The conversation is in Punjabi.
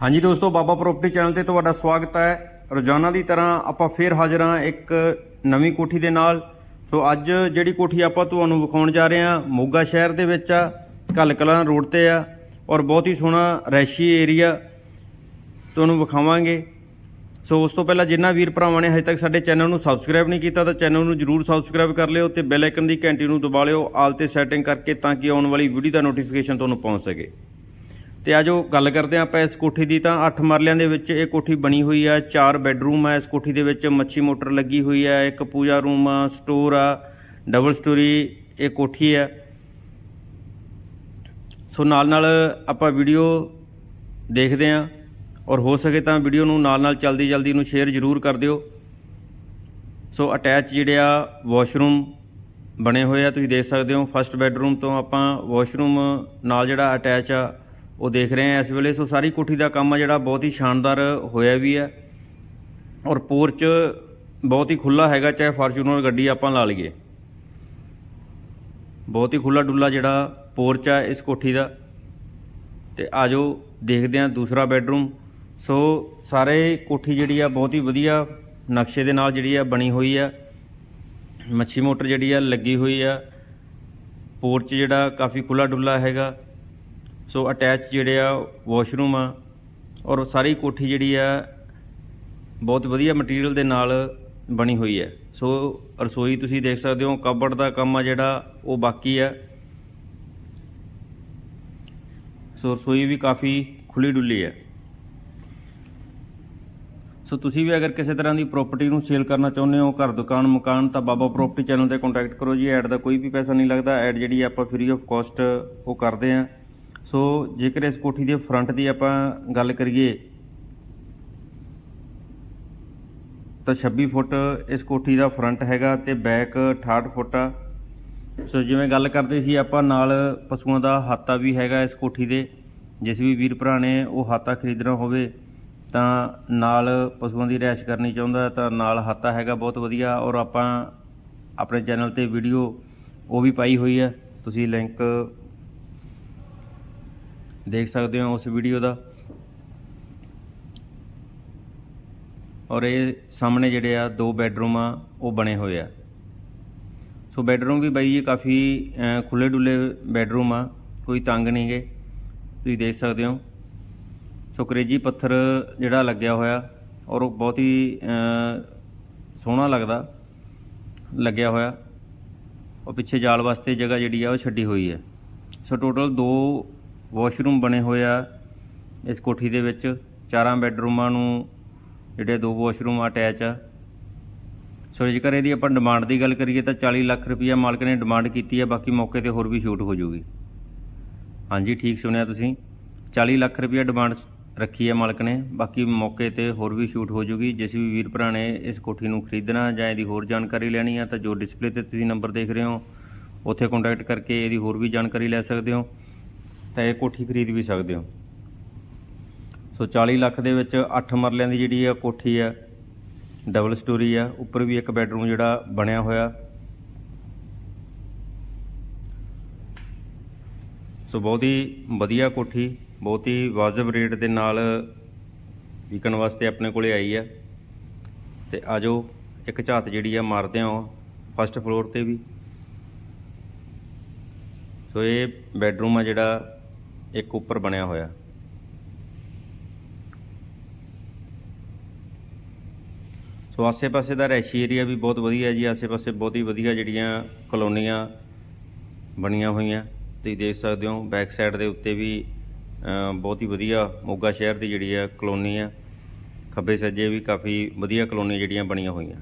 ਹਾਂਜੀ ਦੋਸਤੋ, ਬਾਬਾ ਪ੍ਰਾਪਰਟੀ ਚੈਨਲ ਤੇ ਤੁਹਾਡਾ ਸਵਾਗਤ ਹੈ। ਰੋਜ਼ਾਨਾ ਦੀ ਤਰ੍ਹਾਂ ਆਪਾਂ ਫੇਰ ਹਾਜ਼ਰ ਹਾਂ ਇੱਕ ਨਵੀਂ ਕੋਠੀ ਦੇ ਨਾਲ। ਸੋ ਅੱਜ ਜਿਹੜੀ ਕੋਠੀ ਆਪਾਂ ਤੁਹਾਨੂੰ ਵਿਖਾਉਣ ਜਾ ਰਹੇ ਹਾਂ, ਮੋਗਾ ਸ਼ਹਿਰ ਦੇ ਵਿੱਚ ਆ ਕੱਲ ਕਲਾਂ ਰੋਡ ਤੇ ਆ ਔਰ ਬਹੁਤ ਹੀ ਸੋਹਣਾ ਰੈਸ਼ੀ ਏਰੀਆ ਤੁਹਾਨੂੰ ਵਿਖਾਵਾਂਗੇ। ਸੋ ਉਸ ਤੋਂ ਪਹਿਲਾਂ ਜਿੰਨਾ ਵੀਰ ਭਰਾਵਾਂ ਨੇ ਹਜੇ ਤੱਕ ਸਾਡੇ ਚੈਨਲ ਨੂੰ ਸਬਸਕ੍ਰਾਈਬ ਨਹੀਂ ਕੀਤਾ ਤਾਂ ਚੈਨਲ ਨੂੰ ਜਰੂਰ ਸਬਸਕ੍ਰਾਈਬ ਕਰ ਲਿਓ ਤੇ ਬੈਲ ਆਈਕਨ ਦੀ ਘੰਟੀ ਨੂੰ ਦਬਾ ਲਿਓ, ਆਲ ਤੇ ਸੈਟਿੰਗ ਕਰਕੇ ਤਾਂ ਕਿ ਆਉਣ ਵਾਲੀ ਵੀਡੀਓ ਦਾ ਨੋਟੀਫਿਕੇਸ਼ਨ ਤੁਹਾਨੂੰ ਪਹੁੰਚ ਸਕੇ। ਤੇ ਜੋ ਗੱਲ ਕਰਦੇ ਹਾਂ ਆਪਾਂ ਇਸ ਕੋਠੀ ਦੀ, ਤਾਂ 8 ਮਰਲਿਆਂ ਦੇ ਵਿੱਚ ਇਹ ਕੋਠੀ ਬਣੀ ਹੋਈ ਆ, ਚਾਰ ਬੈੱਡਰੂਮ ਆ, ਇਸ ਕੋਠੀ ਦੇ ਵਿੱਚ ਮੱਛੀ ਮੋਟਰ ਲੱਗੀ ਹੋਈ ਆ, ਇੱਕ ਪੂਜਾ ਰੂਮ ਆ, ਸਟੋਰ ਆ, ਡਬਲ ਸਟੋਰੀ ਇਹ ਕੋਠੀ ਆ। ਸੋ ਨਾਲ ਨਾਲ ਆਪਾਂ ਵੀਡੀਓ ਦੇਖਦੇ ਹਾਂ ਔਰ ਹੋ ਸਕੇ ਤਾਂ ਵੀਡੀਓ ਨੂੰ ਨਾਲ ਨਾਲ ਜਲਦੀ ਜਲਦੀ ਨੂੰ ਸ਼ੇਅਰ ਜ਼ਰੂਰ ਕਰ ਦਿਓ। ਸੋ ਅਟੈਚ ਜਿਹੜੇ ਆ ਵਾਸ਼ਰੂਮ ਬਣੇ ਹੋਏ ਆ, ਤੁਸੀਂ ਦੇਖ ਸਕਦੇ ਹੋ, ਫਸਟ ਬੈੱਡਰੂਮ ਤੋਂ ਆਪਾਂ ਵਾਸ਼ਰੂਮ ਨਾਲ ਜਿਹੜਾ ਅਟੈਚ ਆ ਉਹ ਦੇਖ ਰਹੇ ਆ ਇਸ ਵੇਲੇ। ਸੋ ਸਾਰੀ ਕੋਠੀ ਦਾ ਕੰਮ ਆ ਜਿਹੜਾ ਬਹੁਤ ਹੀ ਸ਼ਾਨਦਾਰ ਹੋਇਆ ਵੀ ਆ। ਔਰ ਪੋਰਚ ਬਹੁਤ ਹੀ ਖੁੱਲਾ ਹੈਗਾ, ਚਾਹੇ ਫਾਰਚੂਨਰ ਗੱਡੀ ਆਪਾਂ ਲਾ ਲਈਏ। ਬਹੁਤ ਹੀ ਖੁੱਲਾ ਡੁੱਲਾ ਜਿਹੜਾ ਪੋਰਚ ਆ ਇਸ ਕੋਠੀ ਦਾ। ਤੇ ਆਜੋ ਦੇਖਦੇ ਹਾਂ ਦੂਸਰਾ ਬੈੱਡਰੂਮ। ਸੋ ਸਾਰੇ ਕੋਠੀ ਜਿਹੜੀ ਆ ਬਹੁਤ ਹੀ ਵਧੀਆ ਨਕਸ਼ੇ ਦੇ ਨਾਲ ਜਿਹੜੀ ਆ ਬਣੀ ਹੋਈ ਆ। ਮੱਛੀ ਮੋਟਰ ਜਿਹੜੀ ਆ ਲੱਗੀ ਹੋਈ ਆ। ਪੋਰਚ ਜਿਹੜਾ ਕਾਫੀ ਖੁੱਲਾ ਡੁੱਲਾ ਹੈਗਾ। ਸੋ ਅਟੈਚ ਜਿਹੜੇ ਆ ਵਾਸ਼ਰੂਮ ਆ ਔਰ ਸਾਰੀ ਕੋਠੀ ਜਿਹੜੀ ਆ ਬਹੁਤ ਵਧੀਆ ਮਟੀਰੀਅਲ ਦੇ ਨਾਲ ਬਣੀ ਹੋਈ ਹੈ। ਸੋ ਰਸੋਈ ਤੁਸੀਂ ਦੇਖ ਸਕਦੇ ਹੋ ਕਬੜ ਦਾ ਕੰਮ ਆ ਜਿਹੜਾ, ਉਹ ਬਾਕੀ ਆ। ਸੋ ਰਸੋਈ ਵੀ ਕਾਫੀ ਖੁੱਲੀ ਡੁੱਲੀ ਹੈ। ਸੋ ਤੁਸੀਂ ਵੀ ਅਗਰ ਕਿਸੇ ਤਰ੍ਹਾਂ ਦੀ ਪ੍ਰਾਪਰਟੀ ਨੂੰ ਸੇਲ ਕਰਨਾ ਚਾਹੁੰਦੇ ਹੋ, ਘਰ, ਦੁਕਾਨ, ਮਕਾਨ, ਤਾਂ ਬਾਬਾ ਪ੍ਰਾਪਰਟੀ ਚੈਨਲ ਤੇ ਕੰਟੈਕਟ ਕਰੋ ਜੀ। ਐਡ ਦਾ ਕੋਈ ਵੀ ਪੈਸਾ ਨਹੀਂ ਲੱਗਦਾ। ਐਡ ਜਿਹੜੀ ਆਪਾਂ ਫ੍ਰੀ ਆਫ ਕਾਸਟ ਉਹ ਕਰਦੇ ਆਂ ਸੋ ਜੇਕਰ ਇਸ ਕੋਠੀ ਦੇ ਫਰੰਟ ਦੀ ਆਪਾਂ ਗੱਲ ਕਰੀਏ, ਤਾਂ 26 ਫੁੱਟ ਇਸ ਕੋਠੀ ਦਾ ਫਰੰਟ ਹੈਗਾ ਤੇ ਬੈਕ 68 ਫੁੱਟ ਆ। ਸੋ ਜਿਵੇਂ ਗੱਲ ਕਰਦੇ ਸੀ ਆਪਾਂ, ਨਾਲ ਪਸ਼ੂਆਂ ਦਾ ਹਾਤਾ ਵੀ ਹੈਗਾ ਇਸ ਕੋਠੀ ਦੇ। ਜਿਸ ਵੀ ਵੀਰ ਭਰਾ ਨੇ ਉਹ ਹਾਤਾ ਖਰੀਦਣਾ ਹੋਵੇ, ਤਾਂ ਨਾਲ ਪਸ਼ੂਆਂ ਦੀ ਰੈਸ਼ ਕਰਨੀ ਚਾਹੁੰਦਾ ਤਾਂ ਨਾਲ ਹਾਤਾ ਹੈਗਾ ਬਹੁਤ ਵਧੀਆ। ਔਰ ਆਪਾਂ ਆਪਣੇ ਚੈਨਲ ਤੇ ਵੀਡੀਓ ਉਹ ਵੀ ਪਾਈ ਹੋਈ ਹੈ। ਤੁਸੀਂ ਲਿੰਕ ਦੇਖ ਸਕਦੇ ਹੋ ਉਸ ਵੀਡੀਓ ਦਾ। ਔਰ ਇਹ ਸਾਹਮਣੇ ਜਿਹੜੇ ਆ ਦੋ ਬੈੱਡਰੂਮ ਆ, ਉਹ ਬਣੇ ਹੋਏ ਆ। ਸੋ ਬੈੱਡਰੂਮ ਵੀ ਬਾਈ ਇਹ ਕਾਫੀ ਖੁੱਲੇ ਡੁੱਲੇ ਬੈੱਡਰੂਮ ਆ, ਕੋਈ ਤੰਗ ਨਹੀਂ ਗੇ। ਤੁਸੀਂ ਦੇਖ ਸਕਦੇ ਹੋ। ਸੋ ਕਰੇਜੀ ਪੱਥਰ ਜਿਹੜਾ ਲੱਗਿਆ ਹੋਇਆ, ਔਰ ਉਹ ਬਹੁਤ ਹੀ ਸੋਹਣਾ ਲੱਗਦਾ, ਲੱਗਿਆ ਹੋਇਆ। ਉਹ ਪਿੱਛੇ ਜਾਲ ਵਾਸਤੇ ਜਗ੍ਹਾ ਜਿਹੜੀ ਆ, ਉਹ ਛੱਡੀ ਹੋਈ ਹੈ। ਸੋ ਟੋਟਲ ਦੋ ਵਾਸ਼ਰੂਮ ਬਣੇ ਹੋਏ ਆ। ਇਸ ਕੋਠੀ ਦੇ ਵਿੱਚ ਚਾਰਾਂ ਬੈੱਡਰੂਮਾਂ ਨੂੰ ਜਿਹੜੇ ਦੋ ਵਾਸ਼ਰੂਮ ਅਟੈਚ ਆ। ਸੋ ਜੇਕਰ ਇਹਦੀ ਆਪਾਂ ਡਿਮਾਂਡ ਦੀ ਗੱਲ ਕਰੀਏ ਤਾਂ 40 ਲੱਖ ਰੁਪਈਆ ਮਾਲਕ ਨੇ ਡਿਮਾਂਡ ਕੀਤੀ ਹੈ ਬਾਕੀ ਮੌਕੇ ਤੇ ਹੋਰ ਵੀ ਛੂਟ ਹੋ ਜਾਊਗੀ। ਹਾਂਜੀ, ਠੀਕ ਸੁਣਿਆ ਤੁਸੀਂ। 40 ਲੱਖ ਰੁਪਈਆ ਡਿਮਾਂਡ ਰੱਖੀ ਹੈ ਮਾਲਕ ਨੇ, ਬਾਕੀ ਮੌਕੇ ਤੇ ਹੋਰ ਵੀ ਛੂਟ ਹੋ ਜੂਗੀ ਜਿਸ ਵੀ ਵੀਰ ਭਰਾ ਨੇ ਇਸ ਕੋਠੀ ਨੂੰ ਖਰੀਦਣਾ ਜਾਂ ਇਹਦੀ ਹੋਰ ਜਾਣਕਾਰੀ ਲੈਣੀ ਆ ਤਾਂ ਜੋ ਡਿਸਪਲੇ ਤੇ ਤੁਸੀਂ ਨੰਬਰ ਦੇਖ ਰਹੇ ਹੋ, ਉੱਥੇ ਕੰਟੈਕਟ ਕਰਕੇ ਇਹਦੀ ਹੋਰ ਵੀ ਜਾਣਕਾਰੀ ਲੈ ਸਕਦੇ ਹੋ। ਤਾਂ ਇਹ ਕੋਠੀ ਖਰੀਦ ਵੀ ਸਕਦੇ ਹੋ। ਸੋ 40 ਲੱਖ ਦੇ ਵਿੱਚ 8 ਮਰਲਿਆਂ ਦੀ ਜਿਹੜੀ ਆ ਕੋਠੀ ਆ ਡਬਲ ਸਟੋਰੀ ਆ, ਉੱਪਰ ਵੀ ਇੱਕ ਬੈੱਡਰੂਮ ਜਿਹੜਾ ਬਣਿਆ ਹੋਇਆ। ਸੋ ਬਹੁਤ ਹੀ ਵਧੀਆ ਕੋਠੀ, ਬਹੁਤ ਹੀ ਵਾਜਬ ਰੇਟ ਦੇ ਨਾਲ ਵਿਕਣ ਵਾਸਤੇ ਆਪਣੇ ਕੋਲੇ ਆਈ ਆ। ਤੇ ਆਜੋ ਇੱਕ ਝਾਤ ਜਿਹੜੀ ਆ ਮਾਰਦੇ ਆ ਫਸਟ ਫਲੋਰ ਤੇ ਵੀ। ਸੋ ਇਹ ਬੈੱਡਰੂਮ ਆ ਜਿਹੜਾ ਇੱਕ ਉੱਪਰ ਬਣਿਆ ਹੋਇਆ। ਸੋ ਆਸੇ-ਪਾਸੇ ਦਾ ਰੈਸ਼ੀ ਏਰੀਆ ਵੀ ਬਹੁਤ ਵਧੀਆ ਜੀ। ਆਸੇ-ਪਾਸੇ ਬਹੁਤ ਹੀ ਵਧੀਆ ਜਿਹੜੀਆਂ ਕਲੋਨੀਆਂ ਬਣੀਆਂ ਹੋਈਆਂ। ਤੁਸੀਂ ਦੇਖ ਸਕਦੇ ਹੋ ਬੈਕ ਸਾਈਡ ਦੇ ਉੱਤੇ ਵੀ ਬਹੁਤ ਹੀ ਵਧੀਆ ਮੋਗਾ ਸ਼ਹਿਰ ਦੀ ਜਿਹੜੀ ਆ ਕਲੋਨੀ ਆ। ਖੱਬੇ ਸੱਜੇ ਵੀ ਕਾਫੀ ਵਧੀਆ ਕਲੋਨੀ ਜਿਹੜੀਆਂ ਬਣੀਆਂ ਹੋਈਆਂ।